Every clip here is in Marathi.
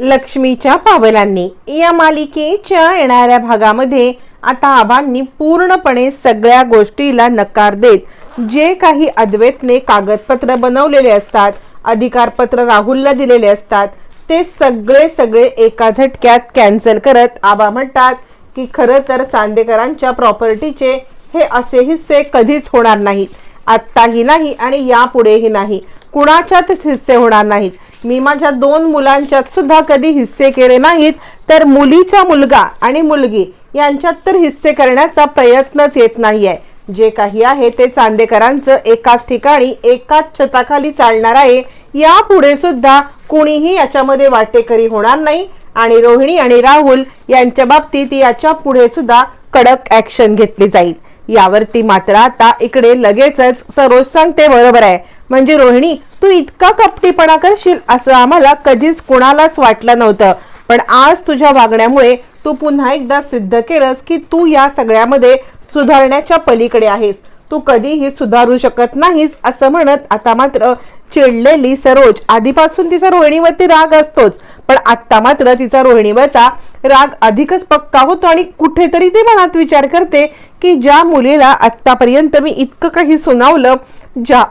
लक्ष्मीच्या पावलांनी. या मालिकेच्या येणाऱ्या भागामध्ये आता आबांनी पूर्णपणे सगळ्या गोष्टीला नकार देत जे काही अद्वैतने कागदपत्र बनवलेले असतात अधिकारपत्र राहुलला दिलेले असतात ते सगळे सगळे एका झटक्यात कॅन्सल करत आबा म्हणतात की खरं तर चांदेकरांच्या प्रॉपर्टीचे हे असे हिस्से कधीच होणार नाहीत. आत्ताही नाही आणि यापुढेही नाही. कुणाच्यातच हिस्से होणार नाहीत? मी माझ्या दोन मुलांच्यात सुद्धा कधी हिस्से केले नाहीत तर मुलीचा मुलगा आणि मुलगी यांच्यात तर हिस्से करण्याचा प्रयत्नच येत नाही आहे जे काही आहे ते चांदेकरांचं एकाच ठिकाणी एकाच छताखाली चालणार आहे. यापुढे सुद्धा कुणीही याच्यामध्ये वाटेकरी होणार नाही आणि रोहिणी आणि राहुल यांच्या बाबतीत याच्यापुढे सुद्धा कडक ॲक्शन घेतली जाईल. यावरती मात्र आता इकडे लगेचच सरोज सांगते बरोबर आहे. म्हणजे रोहिणी तू इतका कपटीपणा करशील असं आम्हाला कधीच कुणालाच वाटलं नव्हतं. पण आज तुझ्या वागण्यामुळे तू पुन्हा एकदा सिद्ध केलंस की तू या सगळ्यामध्ये सुधारण्याच्या पलीकडे आहेस. तू कधीही सुधारू शकत नाहीस असं म्हणत आता मात्र चिडलेली सरोज. आधीपासून तिचा रोहिणीवरती राग असतोच पण आत्ता मात्र तिचा रोहिणीवरचा राग अधिकच पक्का होतो आणि कुठेतरी ते मनात विचार करते की ज्या मुलीला आत्तापर्यंत मी इतकं काही सुनावलं ज्या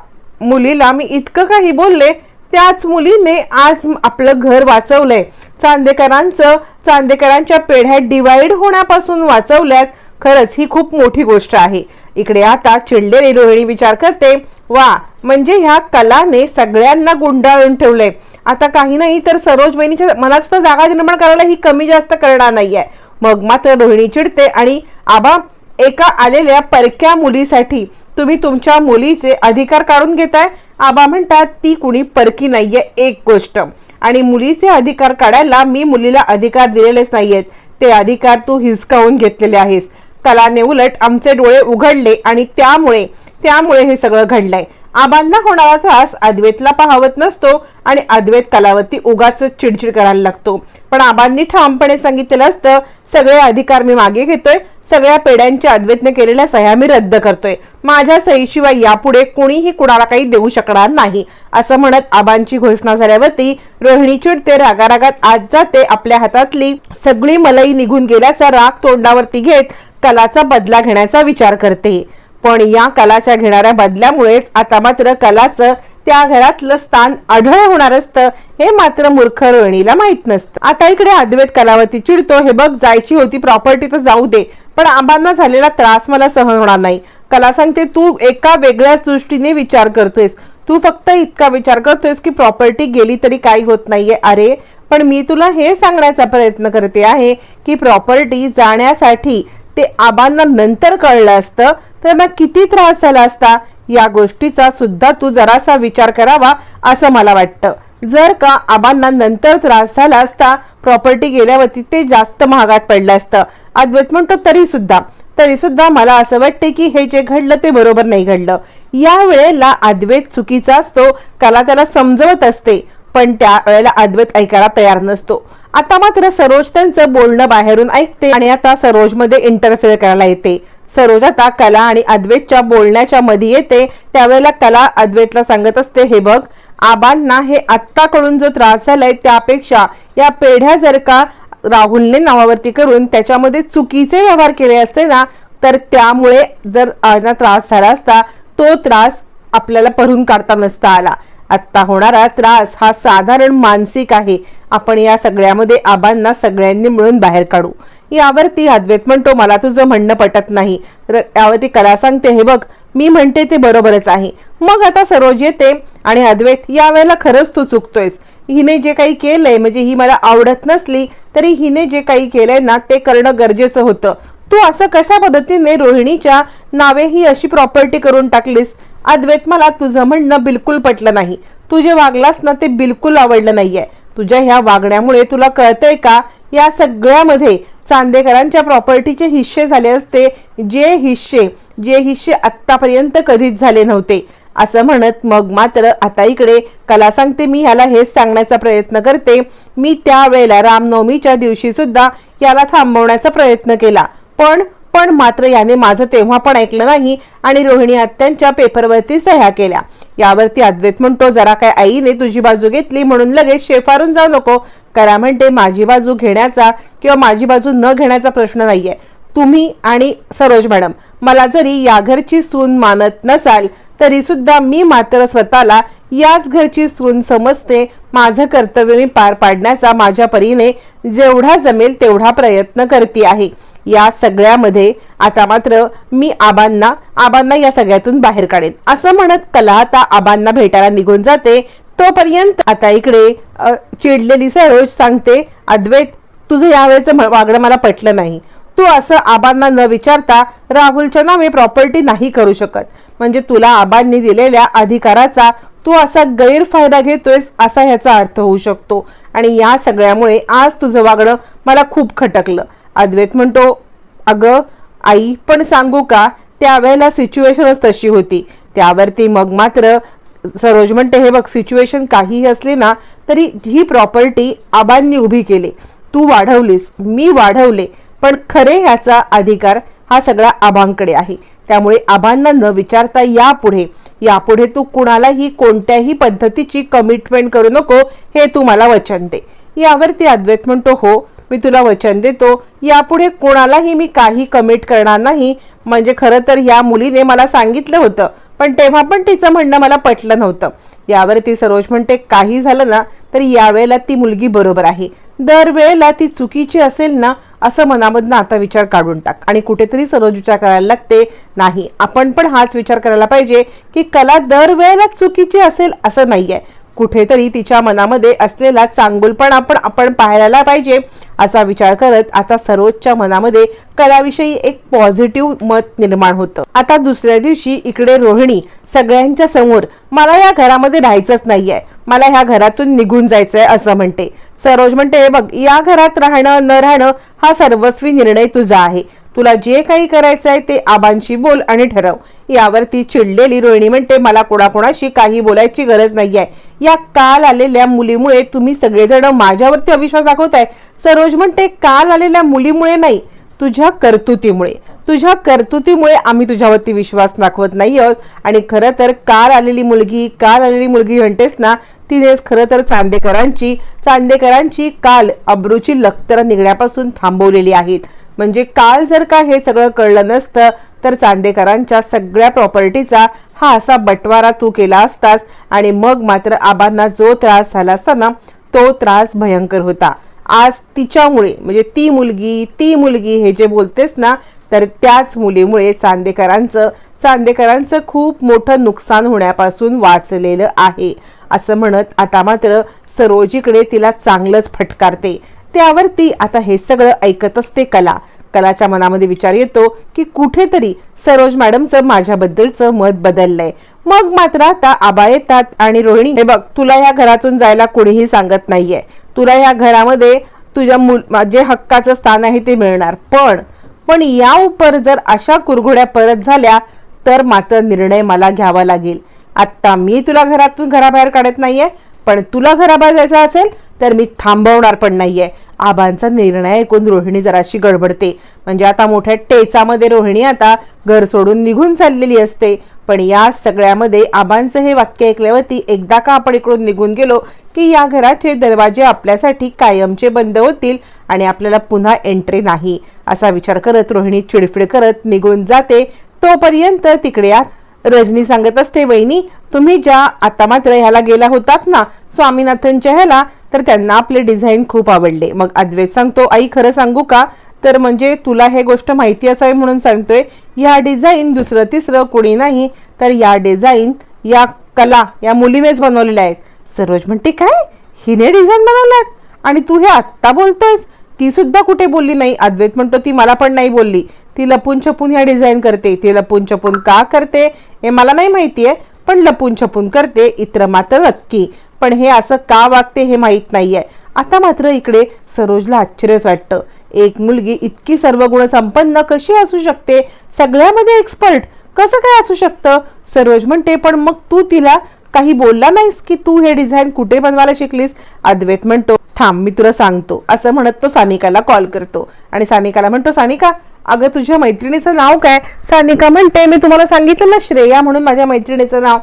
मुलीला मी इतकं काही बोलले त्याच मुलीने आज आपलं घर वाचवलंय. चांदेकरांचं चांदेकरांच्या पेढ्यात डिवाईड होण्यापासून वाचवल्यात. खरंच ही खूप मोठी गोष्ट आहे. इकडे आता चिडलेली रोहिणी विचार करते वा म्हणजे ह्या कलाने सगळ्यांना गुंडाळून ठेवलंय. आता काही नाही तर सरोज वहिनीच्या मनात सुद्धा जागा निर्माण करायला ही कमी जास्त करणार नाहीये. मग मात्र रोहिणी चिडते आणि आबा एका आलेल्या परक्या मुलीसाठी तुम्ही तुमच्या मुलीचे अधिकार काढून घेताय? आबा म्हणतात ती कुणी परकी नाहीये एक गोष्ट. आणि मुलीचे अधिकार काढायला मी मुलीला अधिकार दिलेलेच नाहीयेत. ते अधिकार तू हिसकावून घेतलेले आहेस. कलाने उलट आमचे डोळे उघडले आणि त्यामुळे त्यामुळे हे सगळं घडलंय. आबांना होणारा त्रास अद्वैतला पाहवत नसतो आणि अद्वैत कलावरती उगाच चिडचिड करायला लागतो. पण आबांनी ठामपणे सांगितलेलं असतं सगळे अधिकार मी मागे घेतोय सगळ्या पेड्यांच्या अद्वैतने केलेल्या सह्या मी रद्द करतोय. माझ्या सहीशिवाय यापुढे कोणीही कुणाला काही देऊ शकणार नाही असं म्हणत आबांची घोषणा झाल्यावरती रोहिणी चिडते रागारागात आज जाते आपल्या हातातली सगळी मलई निघून गेल्याचा राग तोंडावरती घेत कलाचा बदला घेण्याचा विचार करते. पण या कलाच्या घेणाऱ्या बदल्यामुळेच आता मात्र कलाचं त्या घरातलं स्थान आढळ होणार असतं हे मात्र मूर्ख रोहिणीला माहीत नसतं. आता इकडे अद्वैत कलावती चिडतो हे बघ जायची होती प्रॉपर्टी तर जाऊ दे पण आबांना झालेला त्रास मला सहन होणार नाही. कला सांगते तू एका वेगळ्याच दृष्टीने विचार करतोयस. तू फक्त इतका विचार करतोयस की प्रॉपर्टी गेली तरी काही होत नाहीये. अरे पण मी तुला हे सांगण्याचा प्रयत्न करते आहे की प्रॉपर्टी जाण्यासाठी ते आबांना नंतर कळलं असतं तर मग किती त्रास झाला असता? या गोष्टीचा सुद्धा तू जरासा विचार करावा असं मला वाटतं. जर का आबांना नंतर त्रास झाला असता प्रॉपर्टी गेल्यावरती ते जास्त महागात पडलं असतं. अद्वैत म्हणतो तरी सुद्धा. तरी सुद्धा मला असं वाटते की हे जे घडलं ते बरोबर नाही घडलं. या वेळेला अद्वैत चुकीचा असतो कला त्याला समजवत असते. पण त्या वेळेला अद्वैत ऐकायला तयार नसतो. आता मात्र सरोज त्यांचं बोलणं बाहेरून ऐकते आणि आता सरोजमध्ये इंटरफेअर करायला येते. सरोज आता कला आणि अद्वैतच्या बोलण्याच्या मध्ये येते. त्यावेळेला कला अद्वैतला सांगत असते हे बघ आबांना हे आत्ता कळून जो त्रास झालाय त्यापेक्षा या पेढ्या जर का राहुलने नावावरती करून त्याच्यामध्ये चुकीचे व्यवहार केले असते ना तर त्यामुळे जर त्रास झाला असता तो त्रास आपल्याला भरून काढता नसता आला. आत्ता होणारा त्रास हा साधारण मानसिक आहे. आपण या सगळ्यामध्ये आबांना सगळ्यांनी मिळून बाहेर काढू. यावरती अद्वैत म्हणतो मला तुझं म्हणणं पटत नाही. तर यावरती कला सांगते हे बघ मी म्हणते ते बरोबरच आहे. मग आता सरोज येते आणि अद्वैत यावेळेला खरंच तू चुकतोयस. हिने जे काही केलंय म्हणजे ही मला आवडत नसली तरी हिने जे काही केलंय ना ते करणं गरजेचं होतं. तू असं कशा पद्धतीने रोहिणीच्या नावे ही अशी प्रॉपर्टी करून टाकलीस? अद्वैत मला तुझं म्हणणं बिलकुल पटलं नाही. तू जे वागलास ना ते बिलकुल आवडलं नाहीये. तुझ्या ह्या वागण्यामुळे तुला कळतंय का या सगळ्यामध्ये चांदेकरांच्या प्रॉपर्टीचे हिस्से झाले असते जे हिस्से जे हिस्से आत्तापर्यंत कधीच झाले नव्हते. असं म्हणत मग मात्र आता इकडे कला सांगते मी ह्याला हेच सांगण्याचा प्रयत्न करते. मी त्यावेळेला रामनवमीच्या दिवशी सुद्धा याला थांबवण्याचा प्रयत्न केला. पण पण मात्र याने माझं तेव्हा पण ऐकलं नाही आणि रोहिणी आत्यांच्या पेपरवरती सह्या केल्या. यावरती अद्वैत म्हणतो जरा काय आईने तुझी बाजू घेतली म्हणून लगेच शेफारून जाऊ नको. करा म्हणते माझी बाजू घेण्याचा किंवा माझी बाजू न घेण्याचा प्रश्न नाहीये. तुम्ही आणि सरोज मॅडम मला जरी या घरची सून मानत नसाल तरी सुद्धा मी मात्र स्वतःला याच घरची सून समजते माझं कर्तव्य मी पार पाडण्याचा माझ्या परीने जेवढा जमेल तेवढा प्रयत्न करते आहे. या सगळ्यामध्ये आता मात्र मी आबांना आबांना या सगळ्यातून बाहेर काढेन. असं म्हणत कला आता आबांना भेटायला निघून जाते. तोपर्यंत आता इकडे चिडलेली सरोज सांगते अद्वैत तुझं यावेळेचं म- वागणं मला पटलं नाही. तू असं आबांना न विचारता राहुलच्या नावे प्रॉपर्टी नाही करू शकत. म्हणजे तुला आबांनी दिलेल्या अधिकाराचा तू असा गैरफायदा घेतोयस असा ह्याचा अर्थ होऊ शकतो. आणि या सगळ्यामुळे आज तुझं वागणं मला खूप खटकलं. अद्वैत म्हणतो अगं आई पण सांगू का? त्यावेळेला सिच्युएशनच तशी होती. त्यावरती मग मात्र सरोज म्हणते हे बघ सिच्युएशन काहीही असली ना तरी ही प्रॉपर्टी आबांनी उभी केली. तू वाढवलीस. मी वाढवले. पण खरे ह्याचा अधिकार हा सगळा आबांकडे आहे. त्यामुळे आबांना न विचारता यापुढे यापुढे तू कुणालाही कोणत्याही पद्धतीची कमिटमेंट करू नको हे तू मला वचन दे. यावरती अद्वैत म्हणतो हो मी तुला वचन देतो. यापुढे कोणालाही मी काही कमिट करणार नाही. म्हणजे खरं तर या मुलीने मला सांगितलं होतं पण तेव्हा पण तिचं म्हणणं मला पटलं नव्हतं. यावर ती सरोज म्हणते काही झालं ना तरी यावेळेला ती मुलगी बरोबर आहे. दरवेळेला ती चुकीची असेल ना असं मनामधनं आता विचार काढून टाक. आणि कुठेतरी सरोज विचार करायला लागते नाही आपण पण हाच विचार करायला पाहिजे की कला दरवेळेला चुकीची असेल असं नाही आहे कुठेतरी तिच्या मनामध्ये असलेला चांगुलपणा पण आपण पाहायला पाहिजे असा विचार करत आता सरोजच्या मनामध्ये कलाविषयी एक पॉझिटिव्ह मत निर्माण होतं. आता दुसऱ्या दिवशी इकडे रोहिणी सगळ्यांच्या समोर मला या घरामध्ये राहायचंच नाहीये. मला ह्या घरातून निघून जायचंय असं म्हणते. सरोज म्हणते बघ या घरात राहणं न राहणं हा सर्वस्वी निर्णय तुझा आहे. तुला जे काही करायचं आहे ते आबांशी बोल आणि ठरव. यावरती चिडलेली रोहिणी म्हणते मला कोणाकोणाशी काही बोलायची गरज नाहीये. या काल आलेल्या मुलीमुळे तुम्ही सगळेजण माझ्यावरती अविश्वास दाखवताय. सरोज म्हणते काल आलेल्या मुलीमुळे नाही तुझ्या कर्तुतीमुळे. तुझ्या कर्तुतीमुळे आम्ही तुझ्यावरती विश्वास दाखवत नाही आहोत. आणि खरं तर काल आलेली मुलगी काल आलेली मुलगी म्हणतेस ना तिनेच खरं तर चांदेकरांची चांदेकरांची काल अब्रूची लखतर निघण्यापासून थांबवलेली आहेत. म्हणजे काल जर का हे सगळं कळलं नसतं तर चांदेकरांच्या सगळ्या प्रॉपर्टीचा हा असा बटवारा तू केला असतास आणि मग मात्र आबांना जो त्रास झाला असता ना तो त्रास भयंकर होता. आज तिच्यामुळे म्हणजे ती मुलगी ती मुलगी हे जे बोलतेस ना तर त्याच मुलीमुळे चांदेकरांचं चांदेकरांचं खूप मोठं नुकसान होण्यापासून वाचलेलं आहे. असं म्हणत आता मात्र सरोजीकडे तिला चांगलंच फटकारते. त्यावरती आता हे सगळं ऐकत असते कला. कलाच्या मनामध्ये विचार येतो की कुठेतरी सरोज मॅडमचं माझ्याबद्दलचं मत बदललंय. मग मात्र आता आबा येतात आणि रोहिणी हे बघ तुला ह्या घरातून जायला कोणीही सांगत नाहीये. तुला ह्या घरामध्ये तुझ्या मुल जे हक्काचं स्थान आहे ते मिळणार. पण पण या उपर जर अशा कुरघोड्या परत झाल्या तर मात्र निर्णय मला घ्यावा लागेल. आत्ता मी तुला घरातून घराबाहेर काढत नाहीये. पण तुला घराबाहेर जायचं असेल तर मी थांबवणार पण नाही आहे आबांचा निर्णय ऐकून रोहिणी जराशी गडबडते. म्हणजे आता मोठ्या टेचामध्ये रोहिणी आता घर सोडून निघून चाललेली असते. पण या सगळ्यामध्ये आबांचं हे वाक्य ऐकल्यावरती एकदा का आपण इकडून निघून गेलो की या घराचे दरवाजे आपल्यासाठी कायमचे बंद होतील आणि आपल्याला पुन्हा एंट्री नाही? असा विचार करत रोहिणी चिडफिड करत निघून जाते. तोपर्यंत तिकडे या रजनी सांगत असते वहिनी तुम्ही ज्या आता मात्र ह्याला गेला होतात ना स्वामीनाथनच्या ह्याला तर त्यांना आपले डिझाईन खूप आवडले. मग अद्वैत सांगतो आई खरं सांगू का? तर म्हणजे तुला हे गोष्ट माहिती असावी म्हणून सांगतोय. या डिझाईन दुसरं तिसरं कोणी नाही. तर या डिझाईन या कला या मुलीनेच बनवलेल्या आहेत. सरोज म्हणते काय? हिने डिझाईन बनवल्यात? आणि तू हे आत्ता बोलतोयस? ती सुद्धा कुठे बोलली नाही? अद्वैत म्हणतो ती मला पण नाही बोलली. ती लपून छपून ह्या डिझाईन करते. ती लपून छपून का करते हे मला नाही माहितीये पण लपून छपून करते इतर मात्र नक्की. पण हे असं का वागते हे माहीत नाहीये. आता मात्र इकडे सरोजला आश्चर्यच वाटतं. एक मुलगी इतकी सर्व गुण संपन्न कशी असू शकते? सगळ्यामध्ये एक्सपर्ट कसं काय असू शकतं? सरोज म्हणते पण मग तू तिला काही बोलला नाहीस की तू हे डिझाईन कुठे बनवायला शिकलीस? अद्वैत म्हणतो थांब मी तुला सांगतो. असं म्हणत तो सानिकाला कॉल करतो. आणि सानिकाला म्हणतो सानिका अगं तुझ्या मैत्रिणीचं नाव काय? सानिका म्हणते मी तुम्हाला सांगितलं ना श्रेया म्हणून माझ्या मैत्रिणीचं नाव.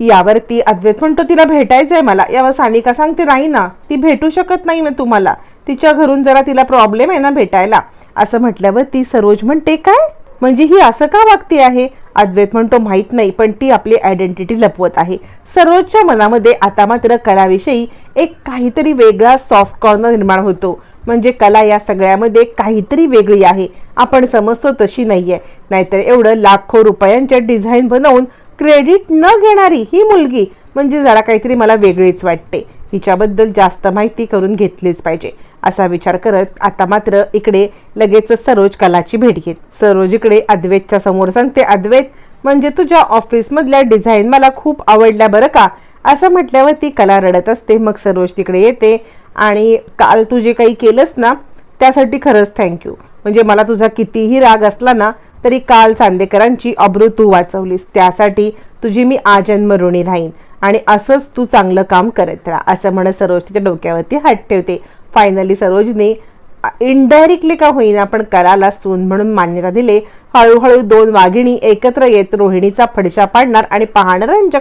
यावरती अद्वैत म्हणतो तिला भेटायचंय मला. यावर सानिका सांगते नाही ना ती भेटू शकत नाही ना तुम्हाला. तिच्या घरून जरा तिला प्रॉब्लेम आहे ना भेटायला. असं म्हटल्यावर ती सरोज म्हणते काय? म्हणजे ही असं का वागती आहे? अद्वैत म्हणतो माहीत नाही पण ती आपली आयडेंटिटी लपवत आहे. सरोजच्या मनामध्ये आता मात्र कलाविषयी एक काहीतरी वेगळा सॉफ्ट कॉर्नर निर्माण होतो. म्हणजे कला या सगळ्यामध्ये काहीतरी वेगळी आहे. आपण समजतो तशी नाही आहे नाहीतर एवढं लाखो रुपयांच्या डिझाईन बनवून क्रेडिट न घेणारी ही मुलगी म्हणजे जरा काहीतरी मला वेगळीच वाटते. हिच्याबद्दल जास्त माहिती करून घेतलीच पाहिजे असा विचार करत आता मात्र इकडे लगेच सरोज कलाची भेट घेत. सरोज इकडे अद्वैतच्या समोर सांगते अद्वैत म्हणजे तुझ्या ऑफिसमधल्या डिझाईन मला खूप आवडल्या बरं का? असं म्हटल्यावर ती कला रडत असते. मग सरोज तिकडे येते आणि काल तू जे काही केलंस ना त्यासाठी खरंच थँक्यू म्हणजे मला तुझा कितीही राग असला ना तरी काल चांदेकरांची अब्रू तू वाचवलीस. त्यासाठी तुझी मी आजन्म ऋणी राहीन. आणि असंच तू चांगलं काम करत राहा असं म्हणत सरोज तिच्या डोक्यावरती हात ठेवते. फायनली सरोजने इनडायरेक्टली का होईना पण कराला सून म्हणून मान्यता दिले. हळूहळू दोन वाघिणी एकत्र येत रोहिणीचा फडशा पाडणार आणि पाहणाऱ्यांच्या